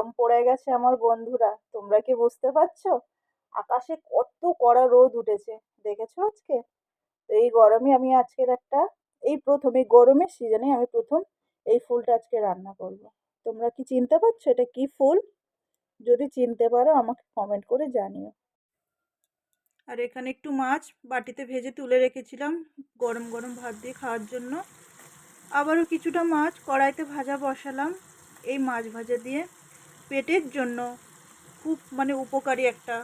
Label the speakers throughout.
Speaker 1: গরম পড়ে গেছে আমার বন্ধুরা, তোমরা কি বুঝতে পারছ? আকাশে কত কড়া রোদ উঠেছে, দেখেছ আজকে? তো এই গরমে আমি আজকের একটা, এই প্রথম এই গরমের সিজনে আমি প্রথম এই ফুলটা আজকে রান্না করব। তোমরা কি চিনতে পারছ এটা কি ফুল? যদি চিনতে পারো আমাকে কমেন্ট করে জানিও। আর এখানে একটু মাছ বাটিতে ভেজে তুলে রেখেছিলাম, গরম গরম ভাত দিয়ে খাওয়ার জন্য। আবারও কিছুটা মাছ কড়াইতে ভাজা বসালাম, এই মাছ ভাজা দিয়ে পেটের জন্য খুব মানে উপকারী একটা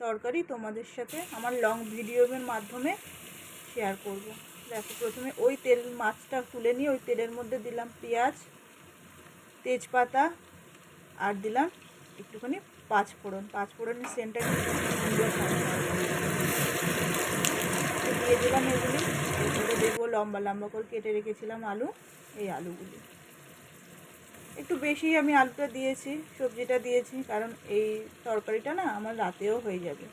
Speaker 1: তরকারি তোমাদের সাথে আমার লং ভিডিওর মাধ্যমে শেয়ার করব। দেখো, প্রথমে ওই তেল মাছটা তুলে নিয়ে ওই তেলের মধ্যে দিলাম পেঁয়াজ, তেজপাতা আর দিলাম একটুখানি পাঁচফোড়ন। পাঁচফোড়নের সেন্টটা সুন্দর দিয়ে দিলাম এগুলি দেখব লম্বা লম্বা করে কেটে রেখেছিলাম আলু, এই আলুগুলি। একটু বেশি আমি আলুটা দিয়েছি, সবজিটা দিয়েছি, কারণ এই তরকারিটা না আমার রাতেও হয়ে যাবে।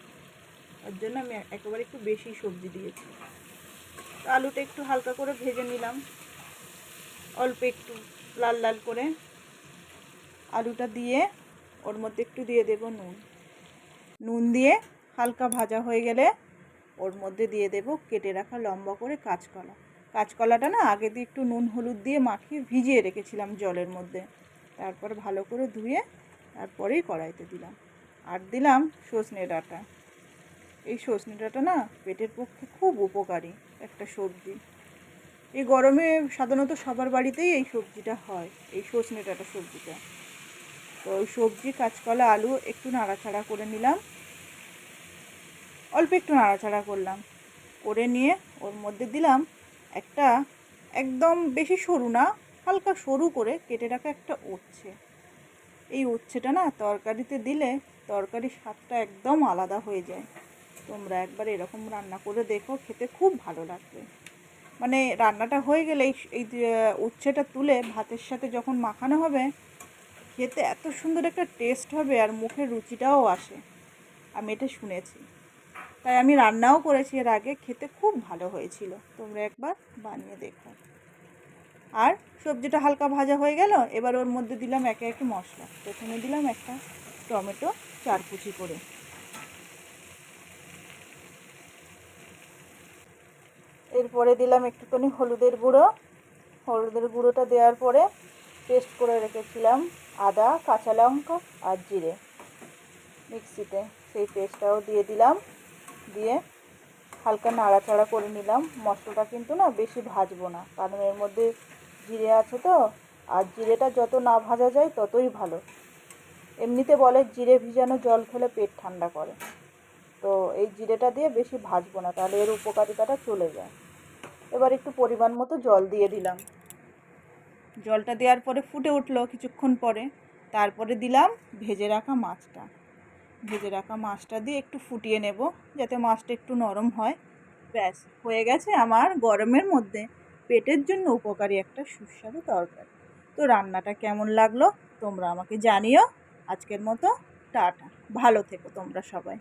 Speaker 1: তার জন্য আমি একেবারে একটু বেশি সবজি দিয়েছি। আলুটা একটু হালকা করে ভেজে নিলাম। অল্প একটু লাল লাল করে আলুটা দিয়ে ওর মধ্যে একটু দিয়ে দেব নুন। নুন দিয়ে হালকা ভাজা হয়ে গেলে ওর মধ্যে দিয়ে দেব কেটে রাখা লম্বা করে কাঁচকলা। কাঁচকলাটা না আগে দিয়ে একটু নুন, হলুদ দিয়ে মাখিয়ে ভিজিয়ে রেখেছিলাম জলের মধ্যে। তারপর ভালো করে ধুয়ে তারপরেই কড়াইতে দিলাম। আর দিলাম সজনে ডাঁটা। এই সজনে ডাঁটা না পেটের পক্ষে খুব উপকারী একটা সবজি। এই গরমে সাধারণত সবার বাড়িতেই এই সবজিটা হয়, এই সজনে ডাঁটা সবজিটা। তো ওই সবজি, কাঁচকলা, আলু একটু নাড়াচাড়া করে নিলাম। অল্প একটু নাড়াচাড়া করলাম। করে নিয়ে ওর মধ্যে দিলাম একটা একদম বেশি সরু না, হালকা সরু করে কেটে রাখা একটা উচ্ছে। এই উচ্ছেটা না তরকারিতে দিলে তরকারির স্বাদটা একদম আলাদা হয়ে যায়। তোমরা একবার এরকম রান্না করে দেখো, খেতে খুব ভালো লাগবে। মানে রান্নাটা হয়ে গেলে এই উচ্ছেটা তুলে ভাতের সাথে যখন মাখানো হবে, খেতে এত সুন্দর একটা টেস্ট হবে আর মুখের রুচিটাও আসে। আমি এটা শুনেছি। তাই আমি রান্নাও করেছি এর আগে, খেতে খুব ভালো হয়েছিল। তোমরা একবার বানিয়ে দেখো। আর সবজিটা হালকা ভাজা হয়ে গেল, এবার ওর মধ্যে দিলাম একে একে মশলা। প্রথমে দিলাম একটা টমেটো চার কুচি করে। এরপরে দিলাম একটুখানি হলুদের গুঁড়ো। হলুদের গুঁড়োটা দেওয়ার পরে পেস্ট করে রেখেছিলাম আদা, কাঁচা লঙ্কা আর জিরে। মিক্সিতে সেই পেস্টটাও দিয়ে দিলাম। দিয়ে হালকা নাড়াচাড়া করে নিলাম। মশলাটা কিন্তু না বেশি ভাজবো না, কারণ এর মধ্যে জিরে আছে তো, আর জিরেটা যত না ভাজা যায় ততই ভালো। এমনিতে বলে জিরে ভিজানো জল খেলে পেট ঠান্ডা করে। তো এই জিরেটা দিয়ে বেশি ভাজবো না, তাহলে এর উপকারিতাটা চলে যায়। এবার একটু পরিমাণ মতো জল দিয়ে দিলাম। জলটা দেওয়ার পরে ফুটে উঠল কিছুক্ষণ পরে। তারপরে দিলাম ভেজে রাখা মাছটা। ভেজে রাখা মাছটা দিয়ে একটু ফুটিয়ে নেব যাতে মাছটা একটু নরম হয়। ব্যাস, হয়ে গেছে আমার গরমের মধ্যে পেটের জন্য উপকারী একটা সুস্বাদু তরকারি। তো রান্নাটা কেমন লাগল তোমরা আমাকে জানিও। আজকের মতো টাটা। ভালো থেকো তোমরা সবাই।